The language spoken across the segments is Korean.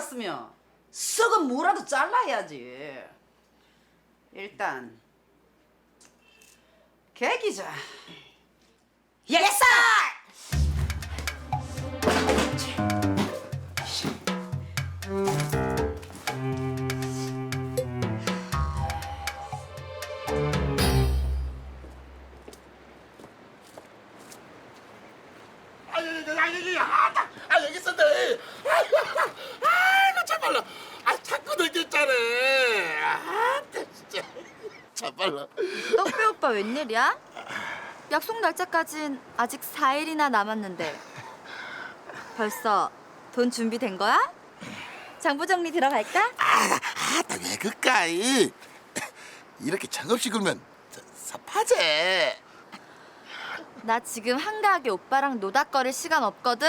뽑았으면 썩은 무라도 잘라야지. 일단 계기자. 예스! 참말로. 떡배 오빠 웬일이야? 약속 날짜까진 아직 4일이나 남았는데 벌써 돈 준비된 거야? 장부 정리 들어갈까? 아, 왜 그까이? 이렇게 정없이 굴면 저, 섭하제. 나 지금 한가하게 오빠랑 노닥거릴 시간 없거든?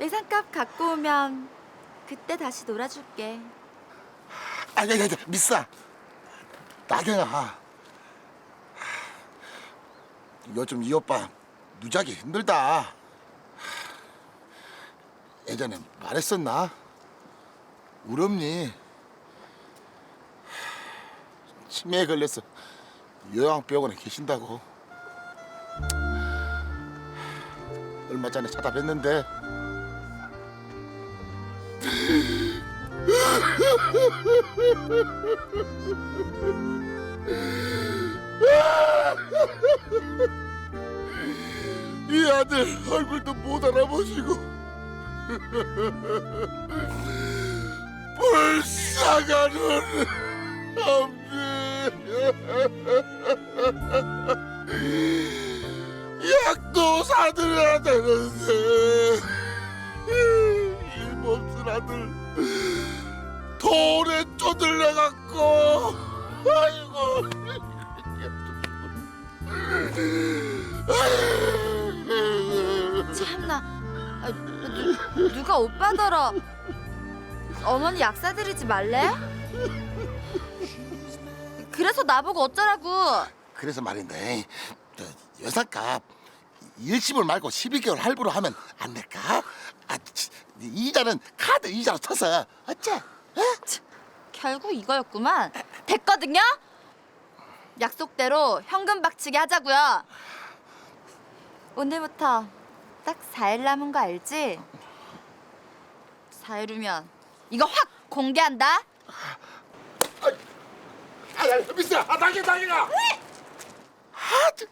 예상값 갖고 오면 그때 다시 놀아줄게 아니, 아니, 아니, 미싸. 나경아. 요즘 이 오빠 누자기 힘들다. 예전에 말했었나? 엄니 치매에 걸려서 요양병원에 계신다고. 얼마 전에 찾아뵀는데 이 아들 얼굴도 못 알아보시고 불쌍한 엄니 약도 사드려야 되는데 일몸쓸 아들 돌에 쪼들려 갖고 아이고 참나 아, 누, 누가 오빠더러 어머니 약 사드리지 말래? 그래서 나보고 어쩌라고 그래서 말인데 저 여사값 일시불 말고 12개월 할부로 하면 안 될까? 아, 치, 이자는 카드 이자로 쳐서 어째? 어? 결국 이거였구만 됐거든요? 약속대로 현금 박치기 하자고요 오늘부터 딱 4일 남은 거 알지? 4일 후면 이거 확 공개한다 아, 야, 미스터, 아, 나게, 나게가. 아, 저,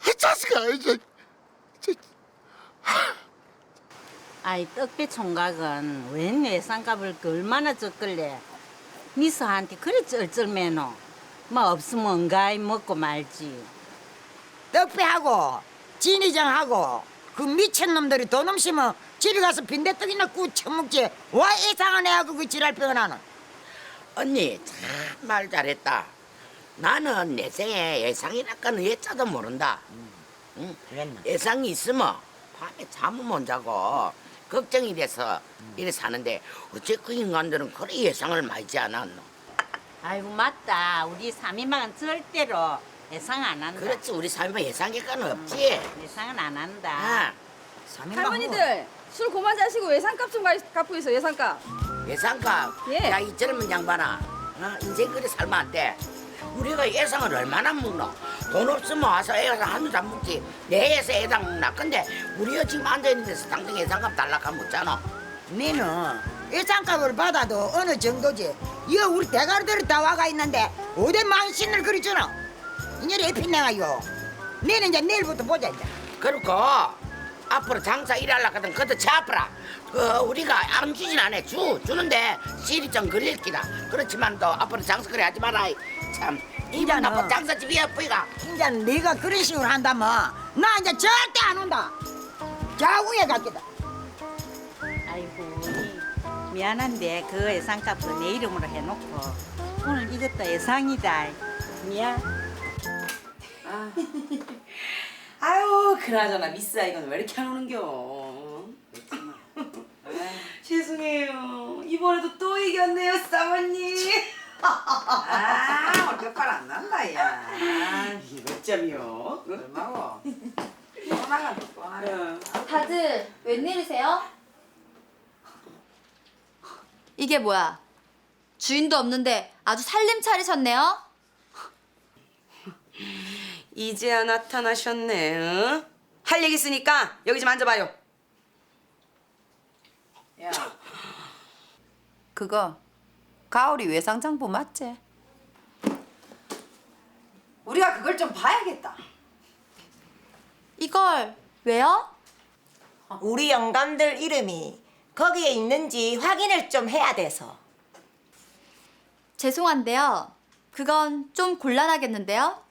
아, 자식아, 이제, 저, 아 이 떡배 총각은 웬 외상값을 그 얼마나 줬길래 미서한테 그리 쩔쩔매노 뭐 없으면 언가이 먹고 말지 떡배하고 진이장하고 그 미친놈들이 돈 없으면 집에 가서 빈대떡이나 구 처먹지 와 이상한 애하고 그 지랄병을 하는 언니 참 말 잘했다. 나는 내 생에 예상이랄까는 예자도 모른다. 응? 그랬나? 예상이 있으면 밤에 잠을 못 자고 걱정이 돼서 이래 사는데 어째 그 인간들은 그래 예상을 많이 않았노? 아이고 맞다 우리 삼인방은 절대로 예상 안 한다 그렇지 우리 삶에 예상객과는 없지. 예상은 안 한다 아, 할머니들 술 그만 자시고 외상값 좀 가- 갚고 있어 예상값 예상값. 예. 야 이 젊은 양반아, 어? 인생 그래 살면 안 돼. 우리가 예상을 얼마나 먹노? 돈 없으면 와서 애가 한두 잔 먹지. 내 애서 애당 먹나? 근데 우리가 지금 앉아있는 데서 당장 예상값 달라고 못잖아. 니는 일상값을 받아도 어느 정도지 이거 우리 대가리들이 다 와가 있는데 어디 망신을 그리주노 이년이 에피내가요 니는 이제 내일부터 보자 이제 그리고 앞으로 장사 일하려고 하든 그것도 차프라. 그 우리가 안 주진 않아. 주 주는데 실이 좀 걸릴 기다. 그렇지만 또 앞으로 장사 그래 하지 마라. 참 이제는- 나쁜 장사집이야 뿌이가. 이제 네가 그런 식으로 한다면 나 이제 절대 안 온다. 자궁에 갔겠다. 아이고 미안한데 그 예상값은 내 이름으로 해놓고 오늘 이것도 예상이다. 미안. 아유 그나저나 미스 아 이건 왜 이렇게 안 오는겨? 죄송해요. 이번에도 또 이겼네요 사모님 아, 어깨팔 안 난다, 야. 몇 점이요? 얼마고? 또 나간다 또 나간다. 다들 웬일이세요? 이게 뭐야? 주인도 없는데 아주 살림 차리셨네요? 이제야 나타나셨네. 응? 할 얘기 있으니까 여기 좀 앉아봐요. 야, 그거 가오리 외상장부 맞지? 우리가 그걸 좀 봐야겠다. 이걸 왜요? 우리 영감들 이름이 거기에 있는지 확인을 좀 해야 돼서. 죄송한데요. 그건 좀 곤란하겠는데요?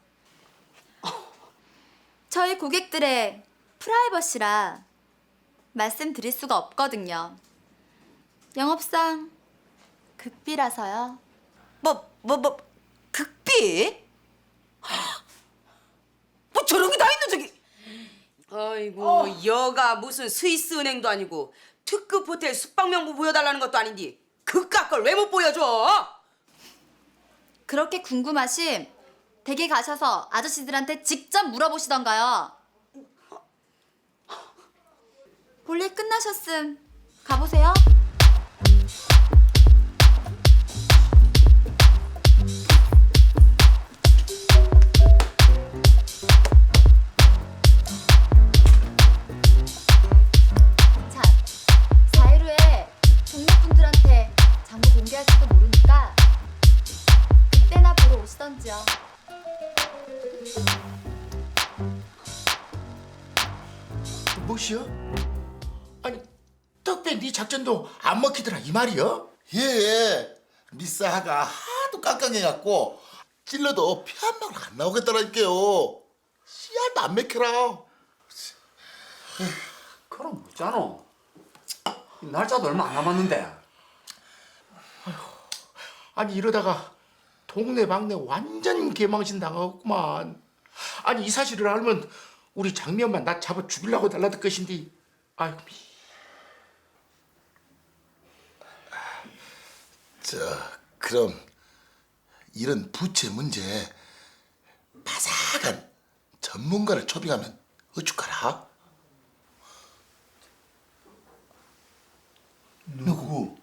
저희 고객들의 프라이버시라 말씀드릴 수가 없거든요. 영업상 극비라서요. 뭐, 뭐, 뭐, 극비? 뭐 저런 게 다 있는 저기. 아이고, 여가 무슨 스위스 은행도 아니고 특급 호텔 숙박 명부 보여달라는 것도 아닌데 그깟 걸왜 못 보여줘? 그렇게 궁금하심 댁에 가셔서 아저씨들한테 직접 물어보시던가요. 볼일 끝나셨음. 가보세요. 작전도 안 먹히더라 이 말이여? 예, 예. 미스하가 하도 깡깡해갖고 찔러도 피 한 방울 안 나오겠더라니까요. 씨알도 안 맥혀라. 그럼 묻잖아. 날짜도 얼마 안 남았는데. 아니 이러다가 동네 방네 완전 개망신 당하겠구만. 아니 이 사실을 알면 우리 장미엄마 나 잡아 죽이려고 달라들 것인데 아이고 미. 저 그럼 이런 부채 문제 바삭한 전문가를 초빙하면 어쩌까라? 누구?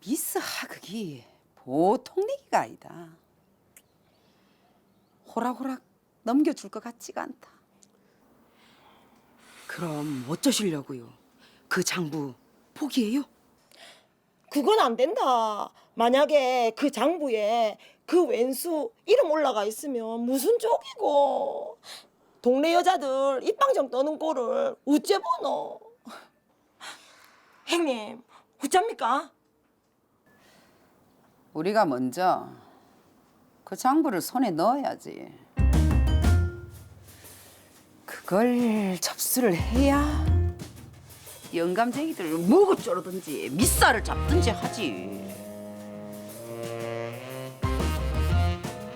미스 하극이 보통 내기가 아니다. 호락호락 넘겨줄 것 같지가 않다. 그럼 어쩌시려고요? 그 장부 포기해요? 그건 안 된다. 만약에 그 장부에 그 왼수 이름 올라가 있으면 무슨 쪽이고 동네 여자들 입방정 떠는 꼴을 우째 보노. 형님, 어쩝니까? 우리가 먼저 그 장부를 손에 넣어야지. 그걸 접수를 해야 영감쟁이들 뭐고 쪼르든지 밑살을 잡든지 하지.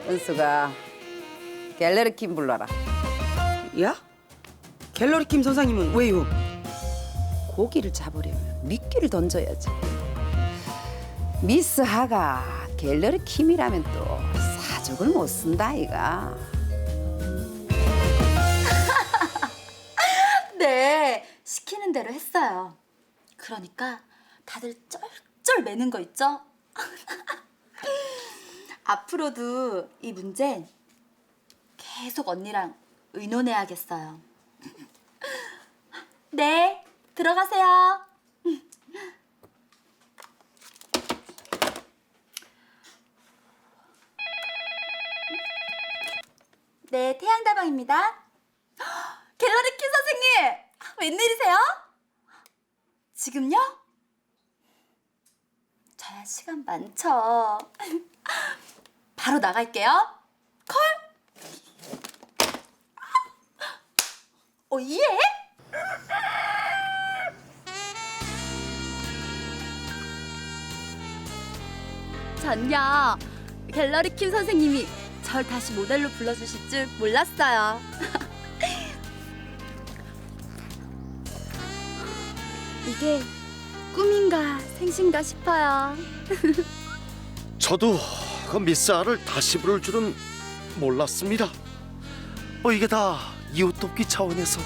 은수가 갤러리 킴 불러라. 야? 갤러리 김 선생님은 왜요? 고기를 잡으려면 미끼를 던져야지. 미스 하가 갤러리 킴이라면 또 사족을 못 쓴다 이가. 네, 시키는 대로 했어요. 그러니까 다들 쩔쩔 매는 거 있죠? 앞으로도 이 문제 계속 언니랑 의논해야겠어요. 네, 들어가세요. 네, 태양다방입니다. 갤러리 키 선생님! 웬일이세요? 지금요? 저야 시간 많죠. 바로 나갈게요. 콜! 어, 예? 전요. 갤러리 킴 선생님이 절 다시 모델로 불러주실 줄 몰랐어요. 이게 꿈인가 생신가 싶어요. 저도 그 미스아를 다시 부를 줄은 몰랐습니다. 뭐 이게 다 이웃 돕기 차원에서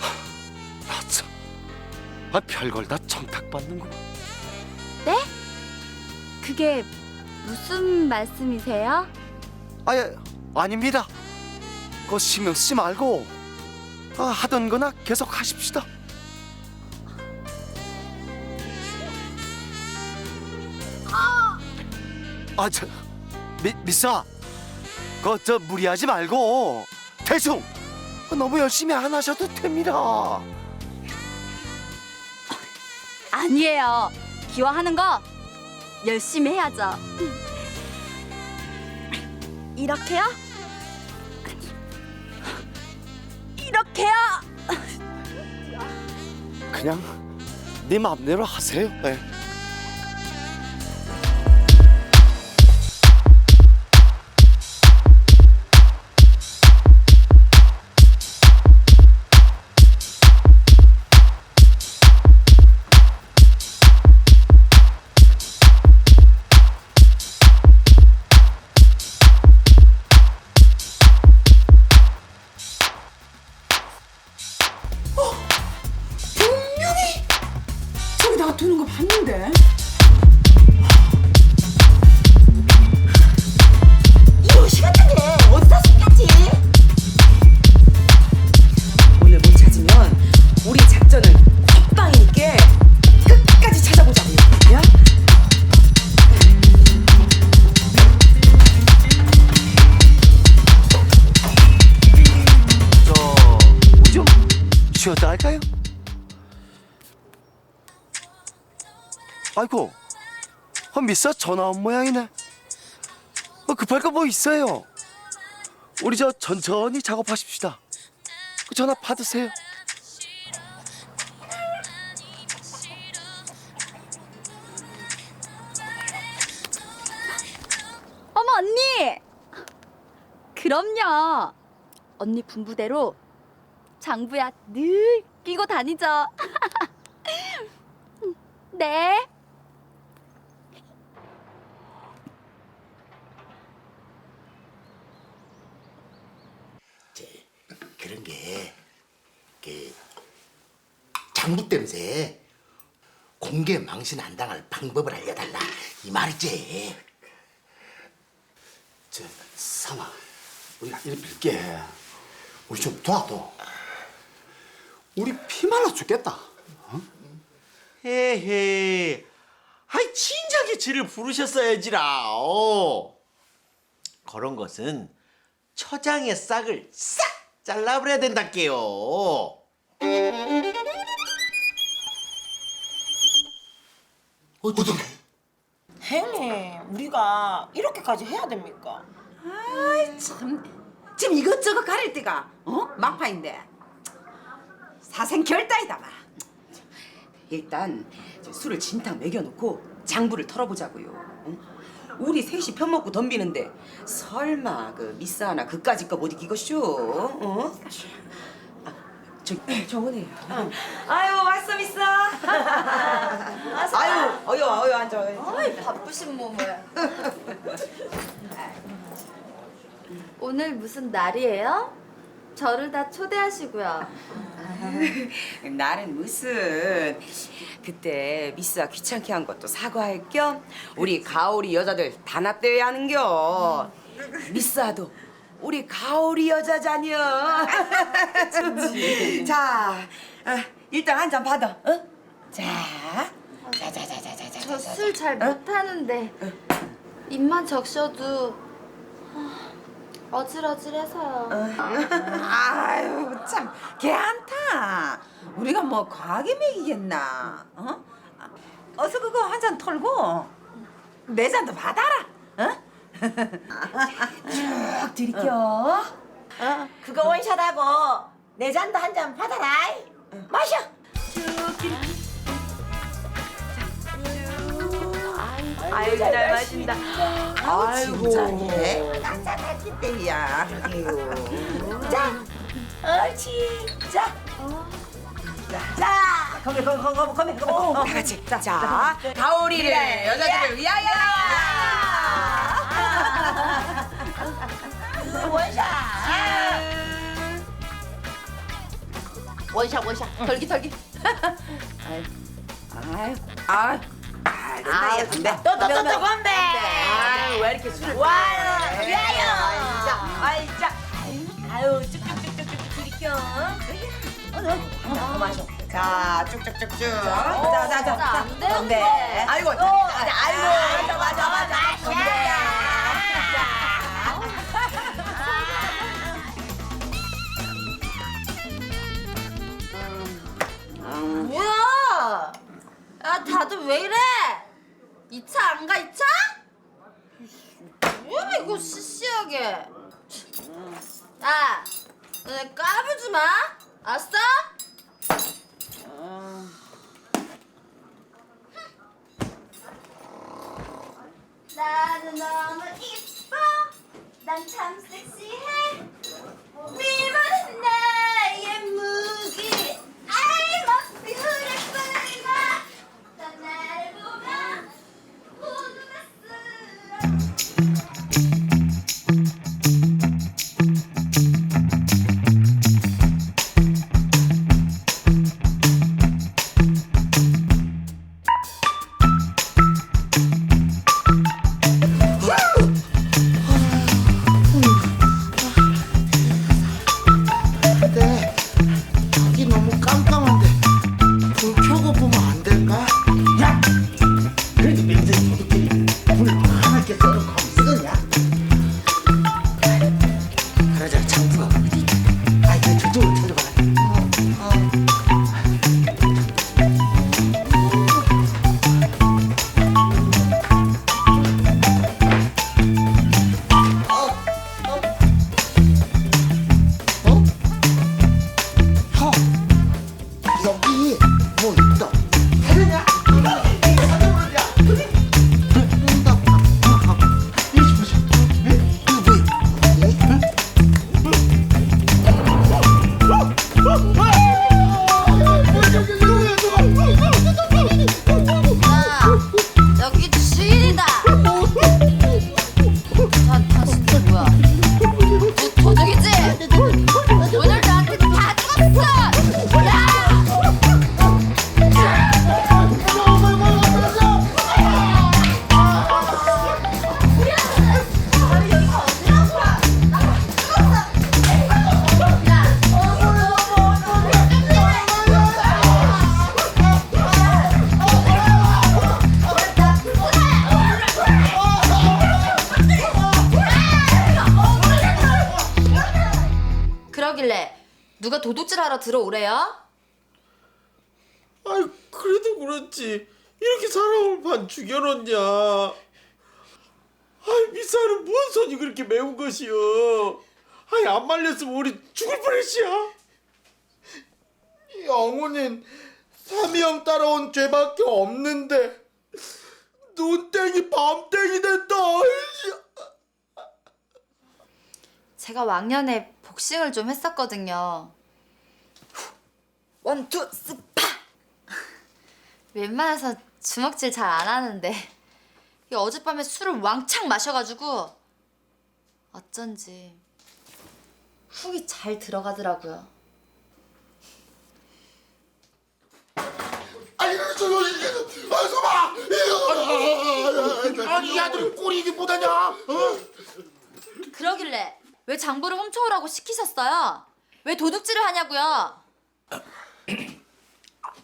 하, 나 참, 아 별걸 다 청탁받는구만. 네? 그게 무슨 말씀이세요? 아예 아닙니다. 그거 신경 쓰지 말고 아, 하던 거나 계속 하십시다. 아, 저 미, 미사, 그거 저 무리하지 말고 대충 너무 열심히 안 하셔도 됩니다. 아니에요. 기와하는 거 열심히 해야죠. 이렇게요? 이렇게요? 그냥 네 마음대로 하세요. 네. 어, 미사 전화 온 모양이네. 뭐 급할 거 뭐 있어요? 우리 저 천천히 작업하십시다. 그 전화 받으세요. 어머 언니! 그럼요. 언니 분부대로 장부야 늘 끼고 다니죠. 네. 게, 그, 장부 때문에 공개 망신 안 당할 방법을 알려달라. 이 말이지. 저 삼아 우리가 이리 빌게 우리 좀 도와도 우리 피 말라 죽겠다 헤헤. 아이 진작에 지를 부르셨어야지라. 어. 그런 것은 처장의 싹을 싹 잘라버려야 된다께요. 어떻게? 행님, 우리가 이렇게까지 해야 됩니까? 참 지금 이것저것 가릴 때가 어 막판인데 사생 결단이다 봐. 일단 술을 진탕 먹여놓고 장부를 털어보자고요. 응? 우리 셋이 편 먹고 덤비는데 설마 그 미스 하나 그까짓 거못 이기겠쇼? 어? 아, 저기 정은이. 아유 왔어 미스. 아유 어여 어여 앉아. 어이 바쁘신 몸을. 오늘 무슨 날이에요? 저를 다 초대하시고요. 나는 무슨 그때 미스가 귀찮게 한 것도 사과할 겸 우리 가오리 여자들 단합대회 하는겨. 미스아도 우리 가오리 여자자녀 자 어, 일단 한 잔 받아. 어? 자 자자자자자자 저 술 잘 못하는데 입만 적셔도 아, 어질어질해서요. 아유 참 걔한타 우리가 뭐 과하게 먹이겠나 어? 어서 그거 한 잔 털고 내 잔도 받아라 어? 쭉 들이켜 그거 원샷하고 내 잔도 한 잔 받아라. 마셔. 아유 잘 마신다. 아이고. 진짜네. 딱딱하기 때야. 자, 옳지. 자. 자, 거기, 거기, 거기, 거기, 거기, 거기, 어, 다 같이. 자, 자 가오리를 여자들을 위하여. 아. 아. 원샷. 원샷, 원샷. 덜기, 덜기. 아유, 아유, 아유. 된다, 야, 된다. 또또 또 건배. 아유, 왜 이렇게 술을 와요, 위하여. 아이, 자, 아유, 쭉쭉쭉쭉쭉 들이켜. 어, 마셔. 자, 쭉쭉쭉쭉. 자, 자, 자. 안 돼. 건배. 아이고, 자, 자, 아이고, 맞아, 맞아, 맞아. 건배야. 뭐야 야 다들 왜 이래 2차 안 가 2차? 뭐야 이거 시시하게. 야 너네 까불지 마. 알았어? 나는 너무 이뻐. 난 참 섹시해. 미모는 나 오래요? 아이 그래도 그렇지 이렇게 사람을 반 죽여놓냐 아이 미사는 무슨 손이 그렇게 매운 것이여 아이 안 말렸으면 우리 죽을 뻔했시야 영훈인 삼형 따라온 죄밖에 없는데 눈땡이 밤땡이 됐다 아이씨. 제가 왕년에 복싱을 좀 했었거든요. 원투 스파. 웬만해서 주먹질 잘 안 하는데 이 어젯밤에 술을 왕창 마셔가지고 어쩐지 훅이 잘 들어가더라고요. 아니 저 저, 저, 아 소마 아니 이 아들이 꼴이 이게 못하냐? 어? 그러길래 왜 장부를 훔쳐오라고 시키셨어요? 왜 도둑질을 하냐고요?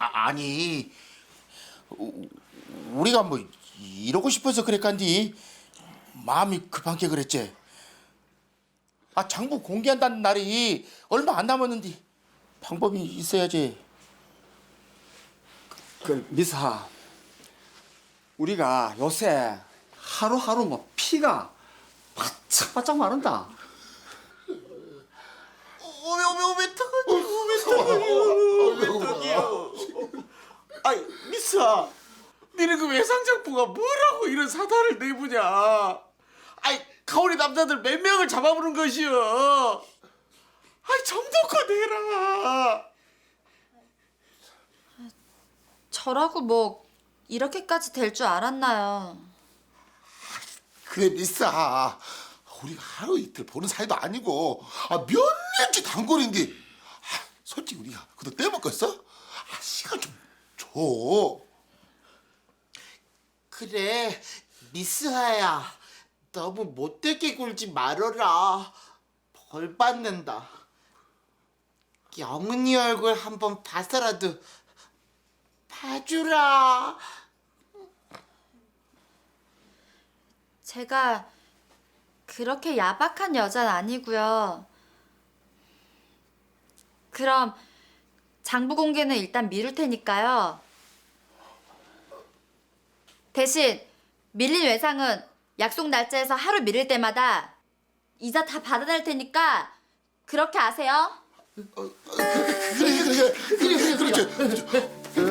아, 아니 우- 우리가 뭐 이러고 싶어서 그랬간디 마음이 급한 게 그랬지 아 장부 공개한다는 날이 얼마 안 남았는데 방법이 있어야지 그 미사 우리가 요새 하루하루 뭐 피가 바짝바짝 마른다 오메 오메 오메 타가지고 오메 타가지고 아이 미사 니네 그 외상장부가 뭐라고 이런 사단을 내부냐. 아이 가오리 남자들 몇 명을 잡아보는 것이여. 아이 정도껏 내라 저라고 뭐 이렇게까지 될 줄 알았나요? 그래 미싸 우리가 하루 이틀 보는 사이도 아니고 아, 몇 년째 단골인데. 아, 솔직히 우리가 그도 떼먹겠어? 아 시간 좀 줘. 그래 미스하야 너무 못되게 굴지 말어라 벌 받는다 영은이 얼굴 한번 봐서라도 봐주라 제가 그렇게 야박한 여자는 아니고요. 그럼 장부 공개는 일단 미룰 테니까요. 대신 밀린 외상은 약속 날짜에서 하루 미룰 때마다 이자 다 받아낼 테니까 그렇게 아세요? 그래 그래 그래 그래 그렇지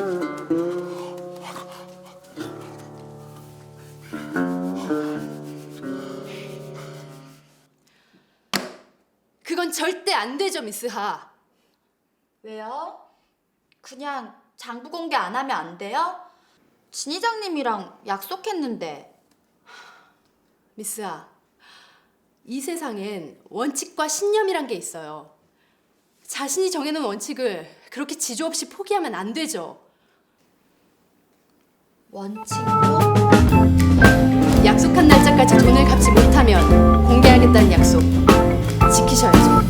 그건 절대 안 되죠, 미스하. 왜요? 그냥 장부 공개 안 하면 안 돼요? 진 이장님이랑 약속했는데 미스하, 이 세상엔 원칙과 신념이란 게 있어요. 자신이 정해놓은 원칙을 그렇게 지조 없이 포기하면 안 되죠. 원칙도? 약속한 날짜까지 돈을 갚지 못하면 공개하겠다는 약속 지키셔야죠.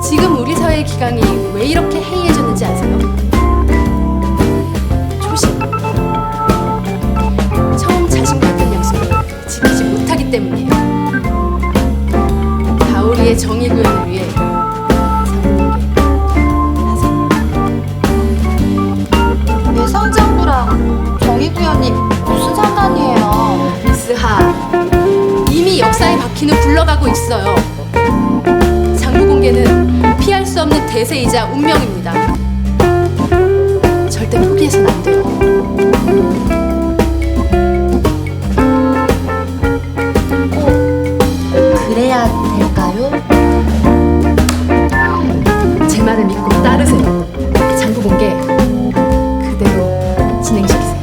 지금 우리 사회의 기강이 왜 이렇게 있어요. 장부 공개는 피할 수 없는 대세이자 운명입니다. 절대 포기해서는 안 돼요. 그래야 될까요? 제 말을 믿고 따르세요. 장부 공개 그대로 진행시키세요.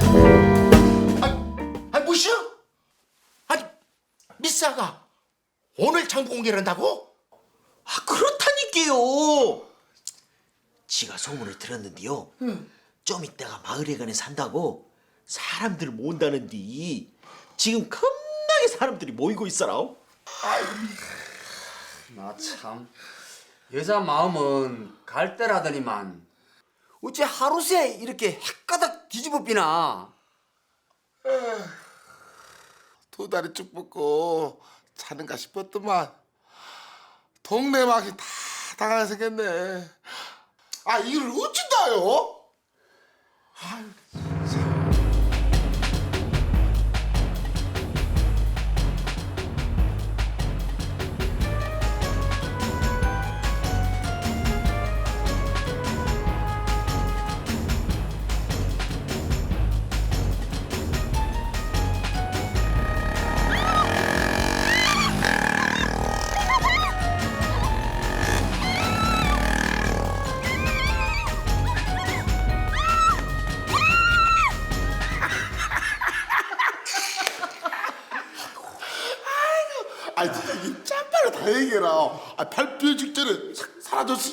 아니 무시여? 아니 미스아가 오늘 장부 공개를 한다고? 아 그렇다니까요. 지가 소문을 들었는데요. 좀 이따가 마을에 가는 산다고 사람들 모은다는디 지금 겁나게 사람들이 모이고 있어라. 나 참 여자 마음은 갈대라더니만 어째 하루 새 이렇게 헷가닥 뒤집어 삐나 두 다리 쭉 뻗고 자는가 싶었더만 동네 막이 다 당하게 생겼네 아 이걸 어찌다요? 아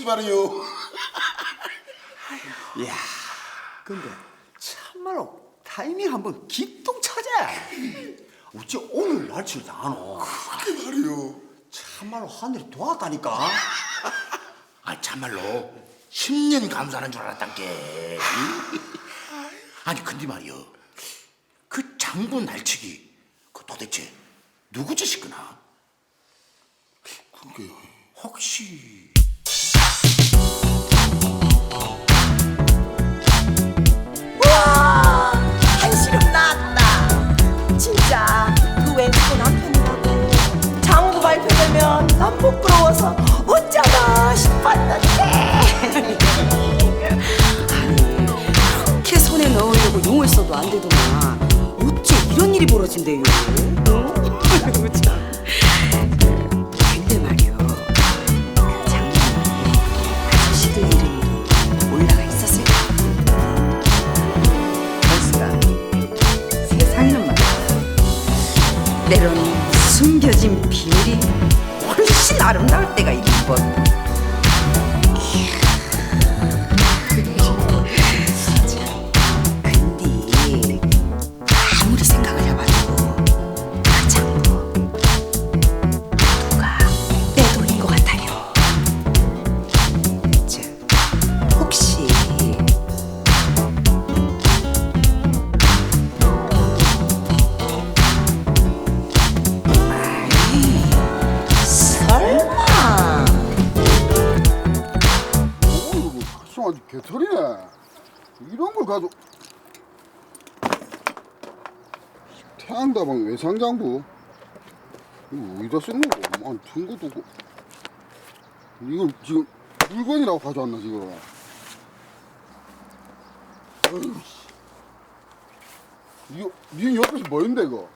사라졌으니 말이요 이야. 근데 참말로 타이밍 한번 기똥 차자. 어째 오늘 날치를 당하노 그게 말이요. 참말로 하늘이 도왔다니까. 아 참말로 10년 감수하는 줄 알았단 게 아니 근데 말이여. 그 장부 날치기 그 도대체 누구 짓이구나? 그게 혹시 난 부끄러워서 어쩌나 싶었는데 그렇게 손에 넣으려고 용을 써도 안 되더만 어째 이런 일이 벌어진대요 응? 아이고, 참. 근데 말이요 그 장면에 아저씨들 이름도 올라가 있었을 거야 벌스가 세상에는 말이야 때론 숨겨진 비밀이 훨씬 아름다울 때가 있는 가지고 태양다방 외상장부 이거 어디다 쓰는 거고? 아니 든 것도 없고 이걸 지금 물건이라고 가져왔나 지금? 어휴, 씨. 이거 니 옆에서 뭐인데 이거?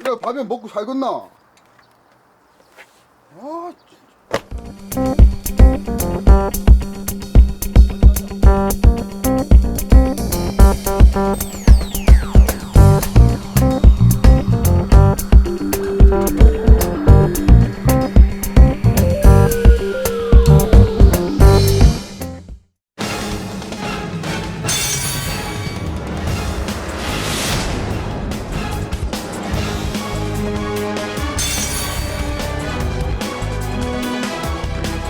이래 밥에 먹고 살겠나? 아.